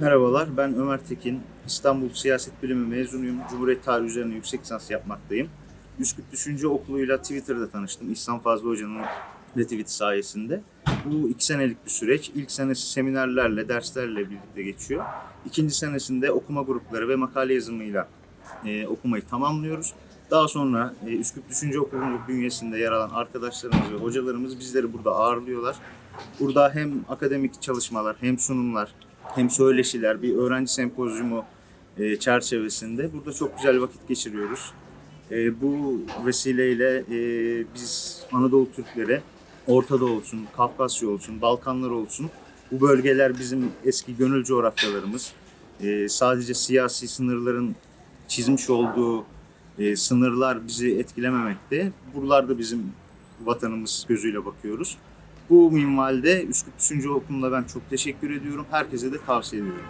Merhabalar, ben Ömer Tekin. İstanbul Siyaset Bilimi mezunuyum. Cumhuriyet tarihi üzerine yüksek lisans yapmaktayım. Üsküp Düşünce Okulu'yla Twitter'da tanıştım. İhsan Fazlı Hoca'nın retweet sayesinde. Bu iki senelik bir süreç. İlk senesi seminerlerle, derslerle birlikte geçiyor. İkinci senesinde okuma grupları ve makale yazımıyla e, okumayı tamamlıyoruz. Daha sonra e, Üsküp Düşünce Okulu'nun bünyesinde yer alan arkadaşlarımız ve hocalarımız bizleri burada ağırlıyorlar. Burada hem akademik çalışmalar, hem sunumlar, hem söyleşiler, bir öğrenci sempozyumu e, çerçevesinde burada çok güzel vakit geçiriyoruz. E, bu vesileyle e, biz Anadolu Türkleri, Orta Doğu olsun, Kafkasya olsun, Balkanlar olsun, bu bölgeler bizim eski gönül coğrafyalarımız. Sadece siyasi sınırların çizmiş olduğu sınırlar bizi etkilememekte. Buralarda bizim vatanımız gözüyle bakıyoruz. Bu minvalde Üsküp Düşünce Okulu'na ben çok teşekkür ediyorum. Herkese de tavsiye ediyorum.